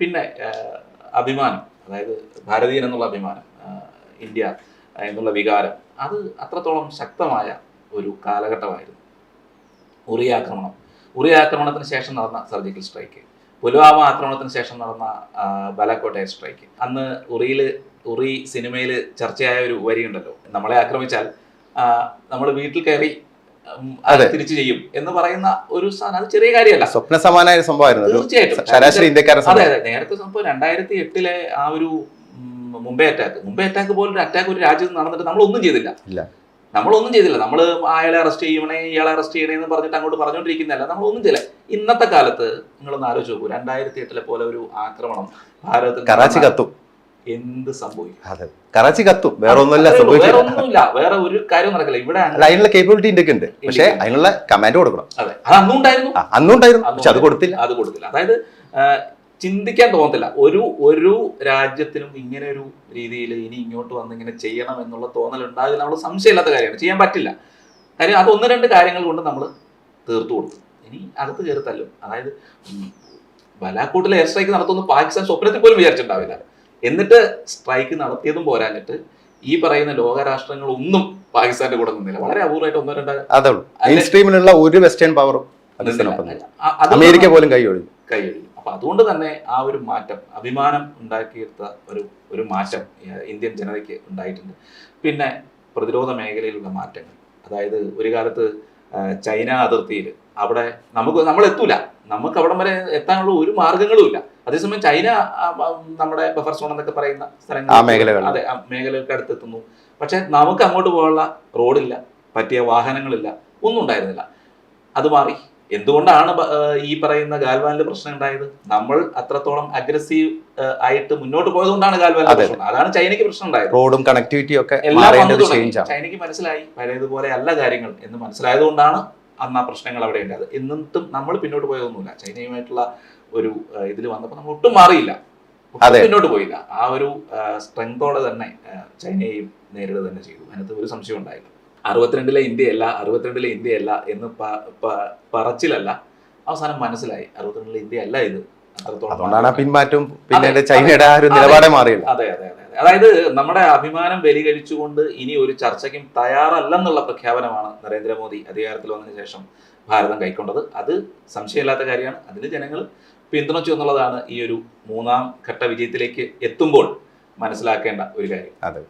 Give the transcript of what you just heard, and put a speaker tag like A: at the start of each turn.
A: പിന്നെ അഭിമാനം അതായത് ഭാരതീയൻ എന്നുള്ള അഭിമാനം ഇന്ത്യ എന്നുള്ള വികാരം അത് അത്രത്തോളം ശക്തമായ ഒരു കാലഘട്ടമായിരുന്നു. ഉറി ആക്രമണം. ഉറി ആക്രമണത്തിന് ശേഷം നടന്ന സർജിക്കൽ സ്ട്രൈക്ക്. പുൽവാമ ആക്രമണത്തിന് ശേഷം നടന്ന ബലാക്കോട്ടെ സ്ട്രൈക്ക്. അന്ന് ഉറിയിൽ ഉറി സിനിമയിൽ ചർച്ചയായ ഒരു വരിയുണ്ടല്ലോ. നമ്മളെ ആക്രമിച്ചാൽ നമ്മൾ വീട്ടിൽ കയറി. തിരിച്ചു ചെയ്യും എന്ന് പറയുന്ന ഒരു സാധനം. അത് ചെറിയ കാര്യമല്ല.
B: സ്വപ്ന സമാനമായ സംഭവമായിരുന്നു.
A: തീർച്ചയായിട്ടും.
B: ശരാശരി ഇന്ത്യക്കാരൻ
A: അതെ അതെ. നേരത്തെ സംഭവം രണ്ടായിരത്തി എട്ടിലെ ആ ഒരു മുംബൈ അറ്റാക്ക്. മുംബൈ അറ്റാക്ക് പോലൊരു അറ്റാക്ക് ഒരു രാജ്യത്ത് നടന്നിട്ട് നമ്മൾ ഒന്നും ചെയ്തില്ല.
B: ഇല്ല.
A: നമ്മളൊന്നും ചെയ്തില്ല. നമ്മൾ അയാളെ അറസ്റ്റ് ചെയ്യണേ ഇയാളെ അറസ്റ്റ് ചെയ്യണേ എന്ന് പറഞ്ഞിട്ട് അങ്ങോട്ട് പറഞ്ഞുകൊണ്ടിരിക്കുന്നതല്ല നമ്മളൊന്നും ചെയ്യില്ല ഇന്നത്തെ കാലത്ത് നിങ്ങളൊന്ന് ആലോചിച്ച് നോക്കൂ. രണ്ടായിരത്തി എട്ടിലെ പോലെ ഒരു ആക്രമണം ഭാരതത്തിൽ
B: കറാച്ചി കത്തും.
A: എന്ത് സംഭവിക്കും?
B: അതെ. കറാച്ചി കത്തും. വേറെ ഒന്നുമില്ല
A: സംഭവിക്കില്ല. വേറെ ഒന്നുമില്ല. വേറെ ഒരു കാര്യം നടക്കില്ല. ഇവിടെ
B: ലൈനിലെ അതിനുള്ള കേപ്പബിലിറ്റി ഇന്ത്യയ്ക്ക് ഉണ്ട്. പക്ഷേ അതിനുള്ള കമാൻഡ് കൊടുക്കണം.
A: അതെ. അത്
B: അന്നുണ്ടായിരുന്നു. അന്നുണ്ടായിരുന്നു. പക്ഷെ അത് കൊടുത്തില്ല.
A: അത് കൊടുത്തില്ല. അതായത് ചിന്തിക്കാൻ തോന്നത്തില്ല. ഒരു ഒരു രാജ്യത്തിനും ഇങ്ങനെ ഒരു രീതിയിൽ ഇനി ഇങ്ങോട്ട് വന്ന് ഇങ്ങനെ ചെയ്യണം എന്നുള്ള തോന്നൽ ഉണ്ടാകില്ല നമ്മൾ സംശയമില്ലാത്ത കാര്യമാണ്. ചെയ്യാൻ പറ്റില്ല. കാര്യം അത് ഒന്ന് രണ്ട് കാര്യങ്ങൾ കൊണ്ട് നമ്മൾ തീർത്തു കൊടുത്തു ഇനി അകത്ത് കയറി തല്ലും. അതായത് ബലാക്കോട്ടിലെ എയർ സ്ട്രൈക്ക് നടത്തുന്ന പാകിസ്ഥാൻ സ്വപ്നത്തിൽ പോലും വിചാരിച്ചിട്ടുണ്ടാവില്ല. എന്നിട്ട് സ്ട്രൈക്ക് നടത്തിയതും പോരാഞ്ഞിട്ട് ഈ പറയുന്ന ലോകരാഷ്ട്രങ്ങളൊന്നും പാകിസ്ഥാന്റെ കൂടെ നിന്നില്ല. വളരെ അപൂർവമായിട്ട് ഒന്നോ രണ്ടോ
B: അതേ സ്ട്രീമിലുള്ള ഒരു വെസ്റ്റേൺ പവറും. അമേരിക്ക പോലും കൈ ഒഴിഞ്ഞു.
A: കൈയൊഴിയും അപ്പൊ അതുകൊണ്ട് തന്നെ ആ ഒരു മാറ്റം അഭിമാനം ഉണ്ടാക്കിയെടുത്ത ഒരു ഒരു മാറ്റം ഇന്ത്യൻ ജനതയ്ക്ക് ഉണ്ടായിട്ടുണ്ട്. പിന്നെ പ്രതിരോധ മേഖലയിലുള്ള മാറ്റങ്ങൾ. അതായത് ഒരു കാലത്ത് ചൈന അതിർത്തിയിൽ അവിടെ നമുക്ക് നമ്മൾ എത്തൂല. നമുക്ക് അവിടം വരെ എത്താനുള്ള ഒരു മാർഗങ്ങളും ഇല്ല. അതേസമയം ചൈന നമ്മുടെ ബഫർ സോൺ എന്നൊക്കെ പറയുന്ന
B: സ്ഥലങ്ങൾ.
A: അതെ മേഖലകൾക്ക് അടുത്തെത്തുന്നു. പക്ഷെ നമുക്ക് അങ്ങോട്ട് പോകാനുള്ള റോഡില്ല പറ്റിയ വാഹനങ്ങളില്ല ഒന്നും ഉണ്ടായിരുന്നില്ല. അത് മാറി. എന്തുകൊണ്ടാണ് ഈ പറയുന്ന ഗാൽവാനിലെ പ്രശ്നം ഉണ്ടായത്? നമ്മൾ അത്രത്തോളം അഗ്രസീവ് ആയിട്ട് മുന്നോട്ട് പോയതുകൊണ്ടാണ് ഗാൽവാനിൽ
B: അതെ.
A: പ്രശ്നം. അതാണ് ചൈനയ്ക്ക് പ്രശ്നം ഉണ്ടായത്.
B: റോഡും കണക്ടിവിറ്റിയും ഒക്കെ
A: എല്ലാം ചൈനയ്ക്ക് മനസ്സിലായി പഴയതുപോലെ അല്ല കാര്യങ്ങൾ എന്ന് മനസ്സിലായതുകൊണ്ടാണ് അന്ന് ആ പ്രശ്നങ്ങൾ അവിടെ ഉണ്ട് അത് എന്നിട്ടും നമ്മൾ പിന്നോട്ട് പോയതൊന്നുമില്ല. ചൈനയുമായിട്ടുള്ള ഒരു ഇതിൽ വന്നപ്പോൾ നമ്മൾ ഒട്ടും മാറിയില്ല. പിന്നോട്ട് പോയില്ല. ആ ഒരു സ്ട്രെങ്തോടെ തന്നെ ചൈനയെയും നേരിടുക തന്നെ ചെയ്തു. അതിനകത്ത് ഒരു സംശയം ഉണ്ടായില്ല. അറുപത്തിരണ്ടിലെ ഇന്ത്യയല്ല അറുപത്തിരണ്ടിലെ ഇന്ത്യയല്ല എന്ന് പറച്ചിലല്ല. അവസാനം മനസ്സിലായി. അറുപത്തിരണ്ടിലെ ഇന്ത്യ അല്ല ഇത്
B: അതുകൊണ്ടാണ്. പിന്മാറ്റം
A: പിന്നെ
B: ചൈനയുടെ ആ ഒരു നിലപാടെ മാറിയില്ല.
A: അതെ അതെ അതെ. അതായത് നമ്മുടെ അഭിമാനം ബലി കഴിച്ചുകൊണ്ട് ഇനി ഒരു ചർച്ചയ്ക്കും തയ്യാറല്ലെന്നുള്ള പ്രഖ്യാപനമാണ് നരേന്ദ്രമോദി അധികാരത്തിൽ വന്നതിന് ശേഷം ഭാരതം കൈക്കൊണ്ടത്. അത് സംശയമില്ലാത്ത കാര്യമാണ്. അതിന് ജനങ്ങൾ പിന്തുണച്ചു എന്നുള്ളതാണ് ഈ ഒരു മൂന്നാം ഘട്ട വിജയത്തിലേക്ക് എത്തുമ്പോൾ മനസ്സിലാക്കേണ്ട ഒരു കാര്യം.
B: അതെ.